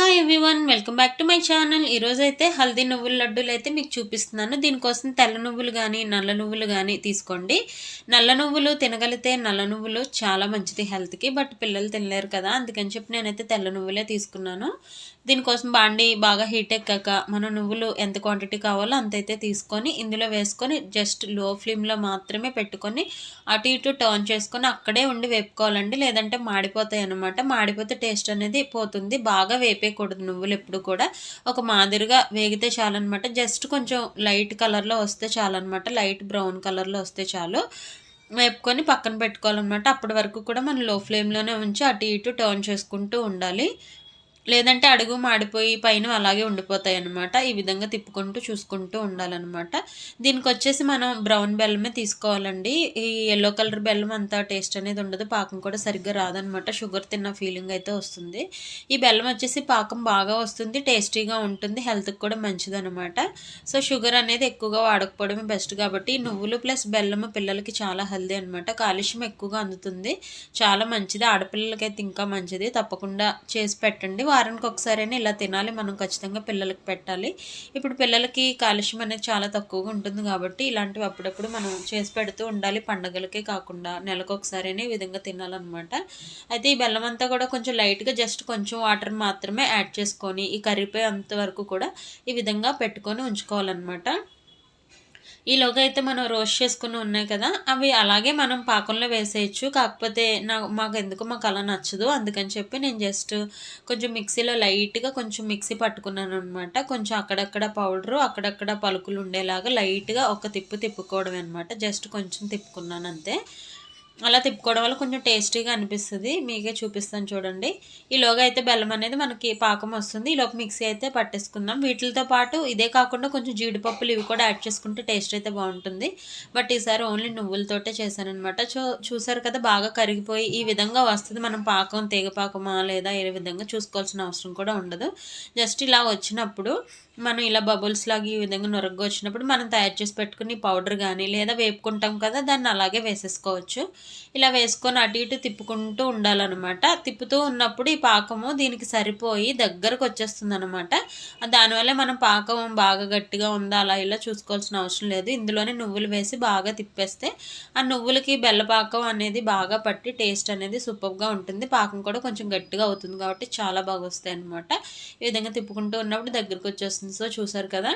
Hi everyone welcome back to my channel ఈరోజు అయితే హల్దీ నువ్వుల లడ్డూలు అయితే మీకు చూపిస్తున్నాను. దీనికోసం తెల్ల నువ్వులు కానీ నల్ల నువ్వులు కానీ తీసుకోండి. నల్ల నువ్వులు తినగలిగితే నల్ల నువ్వులు చాలా మంచిది హెల్త్కి బట్ పిల్లలు తినలేరు కదా అందుకని చెప్పి నేనైతే తెల్ల నువ్వులే తీసుకున్నాను. దీనికోసం బాండి బాగా హీట్ ఎక్కాక మనం నువ్వులు ఎంత క్వాంటిటీ కావాలో అంతైతే తీసుకొని ఇందులో వేసుకొని జస్ట్లో ఫ్లేమ్లో మాత్రమే పెట్టుకొని అటు ఇటు టర్న్ చేసుకొని అక్కడే ఉండి వేపుకోవాలండి. లేదంటే మాడిపోతాయి అనమాట మాడిపోతే టేస్ట్ అనేది పోతుంది. బాగా వేపేయకూడదు నువ్వులు ఎప్పుడు కూడా. ఒక మాదిరిగా వేగితే చాలన్నమాట. జస్ట్ కొంచెం లైట్ కలర్లో వస్తే చాలన్నమాట. లైట్ బ్రౌన్ కలర్లో వస్తే చాలు. వేపుకొని పక్కన పెట్టుకోవాలన్నమాట. అప్పటి వరకు కూడా మనం లో ఫ్లేమ్లోనే ఉంచి అటు ఇటు టర్న్ చేసుకుంటూ ఉండాలి. లేదంటే అడుగు మాడిపోయి పైన అలాగే ఉండిపోతాయి అనమాట ఈ విధంగా తిప్పుకుంటూ చూసుకుంటూ ఉండాలన్నమాట. దీనికి వచ్చేసి మనం బ్రౌన్ బెల్లమే తీసుకోవాలండి. ఈ ఎల్లో కలర్ బెల్లం అంత టేస్ట్ అనేది ఉండదు. పాకం కూడా సరిగ్గా రాదనమాట షుగర్ తిన్న ఫీలింగ్ అయితే వస్తుంది. ఈ బెల్లం వచ్చేసి పాకం బాగా వస్తుంది టేస్టీగా ఉంటుంది హెల్త్కి కూడా మంచిదనమాట సో షుగర్ అనేది ఎక్కువగా వాడకపోవడమే బెస్ట్ కాబట్టి నువ్వులు ప్లస్ బెల్లం పిల్లలకి చాలా హెల్దీ అనమాట కాలుష్యం ఎక్కువగా అందుతుంది. చాలా మంచిది. ఆడపిల్లలకైతే ఇంకా మంచిది. తప్పకుండా చేసి పెట్టండి. వారానికి ఒకసారైనా ఇలా తినాలి. మనం ఖచ్చితంగా పిల్లలకి పెట్టాలి. ఇప్పుడు పిల్లలకి కాలుష్యం అనేది చాలా తక్కువగా ఉంటుంది కాబట్టి ఇలాంటివి అప్పుడప్పుడు మనం చేసి పెడుతూ ఉండాలి. పండగలకే కాకుండా నెలకు ఒకసారైనా ఈ విధంగా తినాలన్నమాట. అయితే ఈ బెల్లం అంతా కూడా కొంచెం లైట్గా జస్ట్ కొంచెం వాటర్ మాత్రమే యాడ్ చేసుకొని ఈ కరిగిపోయే అంతవరకు కూడా ఈ విధంగా పెట్టుకొని ఉంచుకోవాలన్నమాట. ఈలోగా అయితే మనం రోస్ట్ చేసుకుని ఉన్నాయి కదా అవి అలాగే మనం పాకంలో వేసేయచ్చు. కాకపోతే నా మాకు ఎందుకు మాకు అలా నచ్చదు. అందుకని చెప్పి నేను జస్ట్ కొంచెం మిక్సీలో లైట్గా కొంచెం మిక్సీ పట్టుకున్నాను అనమాట కొంచెం అక్కడక్కడ పౌడరు అక్కడక్కడ పలుకులు ఉండేలాగా లైట్గా ఒక తిప్పు తిప్పుకోవడం అనమాట జస్ట్ కొంచెం తిప్పుకున్నాను అంతే. అలా తిప్పుకోవడం వల్ల కొంచెం టేస్టీగా అనిపిస్తుంది. మీకే చూపిస్తాను చూడండి. ఈలోగా అయితే బెల్లం అనేది మనకి పాకం వస్తుంది. ఈలోపు మిక్సీ అయితే పట్టేసుకుందాం. వీటితో పాటు ఇదే కాకుండా కొంచెం జీడిపప్పులు ఇవి కూడా యాడ్ చేసుకుంటే టేస్ట్ అయితే బాగుంటుంది. బట్ ఈసారి ఓన్లీ నువ్వులతోటే చేశానమాట చూ చూసారు కదా బాగా కరిగిపోయి ఈ విధంగా వస్తుంది. మనం పాకం తీగ పాకమా లేదా ఏ విధంగా చూసుకోవాల్సిన అవసరం కూడా ఉండదు. జస్ట్ ఇలా వచ్చినప్పుడు మనం ఇలా బబుల్స్ లాగా ఈ విధంగా నొరగ్గా వచ్చినప్పుడు మనం తయారు చేసి పెట్టుకుని పౌడర్ కానీ లేదా వేపుకుంటాం కదా దాన్ని అలాగే వేసేసుకోవచ్చు. ఇలా వేసుకొని అటు ఇటు తిప్పుకుంటూ ఉండాలన్నమాట. తిప్పుతూ ఉన్నప్పుడు ఈ పాకము దీనికి సరిపోయి దగ్గరకు వచ్చేస్తుంది అనమాట దానివల్ల మనం పాకం బాగా గట్టిగా ఉందా అలా ఇలా చూసుకోవాల్సిన అవసరం లేదు. ఇందులోనే నువ్వులు వేసి బాగా తిప్పేస్తే ఆ నువ్వులకి బెల్లపాకం అనేది బాగా పట్టి టేస్ట్ అనేది సూపర్గా ఉంటుంది. పాకం కూడా కొంచెం గట్టిగా అవుతుంది కాబట్టి చాలా బాగా వస్తాయి అనమాట ఈ విధంగా తిప్పుకుంటూ ఉన్నప్పుడు దగ్గరకు వచ్చేస్తుంది. సో చూసారు కదా?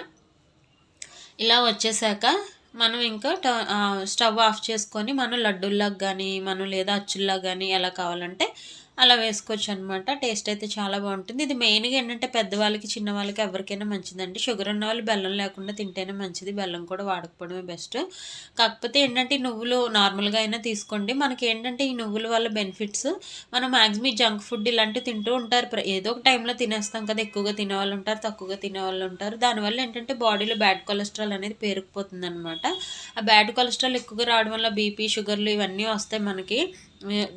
ఇలా వచ్చేసాక మనం ఇంకా స్టవ్ ఆఫ్ చేసుకొని మనం లడ్డూల్లాగా కానీ మనం లేదా అచ్చుల్లాగా కానీ ఎలా కావాలంటే అలా వేసుకోవచ్చు అనమాట టేస్ట్ అయితే చాలా బాగుంటుంది. ఇది మెయిన్గా ఏంటంటే పెద్దవాళ్ళకి చిన్న వాళ్ళకి ఎవరికైనా మంచిదండి. షుగర్ ఉన్న వాళ్ళు బెల్లం లేకుండా తింటేనే మంచిది. బెల్లం కూడా వాడకపోవడమే బెస్ట్. కాకపోతే ఏంటంటే ఈ నువ్వులు నార్మల్గా అయినా తీసుకోండి. మనకి ఏంటంటే ఈ నువ్వుల వల్ల బెనిఫిట్స్. మనం మ్యాక్సిమం జంక్ ఫుడ్ ఇలాంటివి తింటూ ఉంటారు. ఏదో ఒక టైంలో తినేస్తాం కదా ఎక్కువగా తినే వాళ్ళు ఉంటారు తక్కువగా తినే వాళ్ళు ఉంటారు దానివల్ల ఏంటంటే బాడీలో బ్యాడ్ కొలెస్ట్రాల్ అనేది పేరుకుపోతుంది అనమాట ఆ బ్యాడ్ కొలెస్ట్రాల్ ఎక్కువగా రావడం వల్ల బీపీ షుగర్లు ఇవన్నీ వస్తాయి మనకి.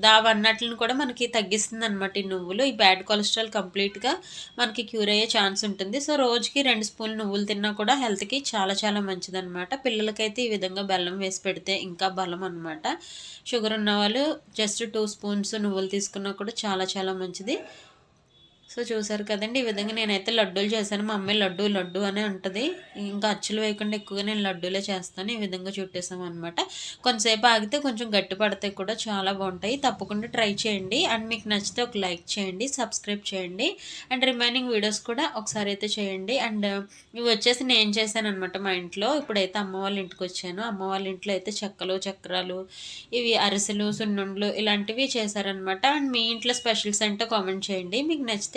దావన్నట్లను కూడా మనకి తగ్గిస్తుంది అనమాట ఈ నువ్వులు. ఈ బ్యాడ్ కొలెస్ట్రాల్ కంప్లీట్గా మనకి క్యూర్ అయ్యే ఛాన్స్ ఉంటుంది. సో రోజుకి రెండు స్పూన్లు నువ్వులు తిన్నా కూడా హెల్త్కి చాలా చాలా మంచిదన్నమాట. పిల్లలకైతే ఈ విధంగా బెల్లం వేసి పెడితే ఇంకా బలం అనమాట షుగర్ ఉన్న వాళ్ళు జస్ట్ టూ స్పూన్స్ నువ్వులు తీసుకున్నా కూడా చాలా చాలా మంచిది. సో చూసారు కదండి ఈ విధంగా నేనైతే లడ్డూలు చేశాను. మా అమ్మాయి లడ్డు లడ్డు అనే ఉంటుంది. ఇంకా అచ్చులు వేయకుండా ఎక్కువగా నేను లడ్డూలే చేస్తాను. ఈ విధంగా చుట్టేసాం అనమాట కొంతసేపు ఆగితే కొంచెం గట్టి పడితే కూడా చాలా బాగుంటాయి. తప్పకుండా ట్రై చేయండి. అండ్ మీకు నచ్చితే ఒక లైక్ చేయండి సబ్స్క్రైబ్ చేయండి. అండ్ రిమైనింగ్ వీడియోస్ కూడా ఒకసారి అయితే చేయండి. అండ్ ఇవి వచ్చేసి నేను చేశాను అనమాట మా ఇంట్లో. ఇప్పుడైతే అమ్మ వాళ్ళ ఇంటికి వచ్చాను. అమ్మ వాళ్ళ ఇంట్లో అయితే చెక్కలు చక్రాలు ఇవి అరిసెలు సున్నుండ్లు ఇలాంటివి చేశారనమాట అండ్ మీ ఇంట్లో స్పెషల్స్ అంటే కామెంట్ చేయండి. మీకు నచ్చితే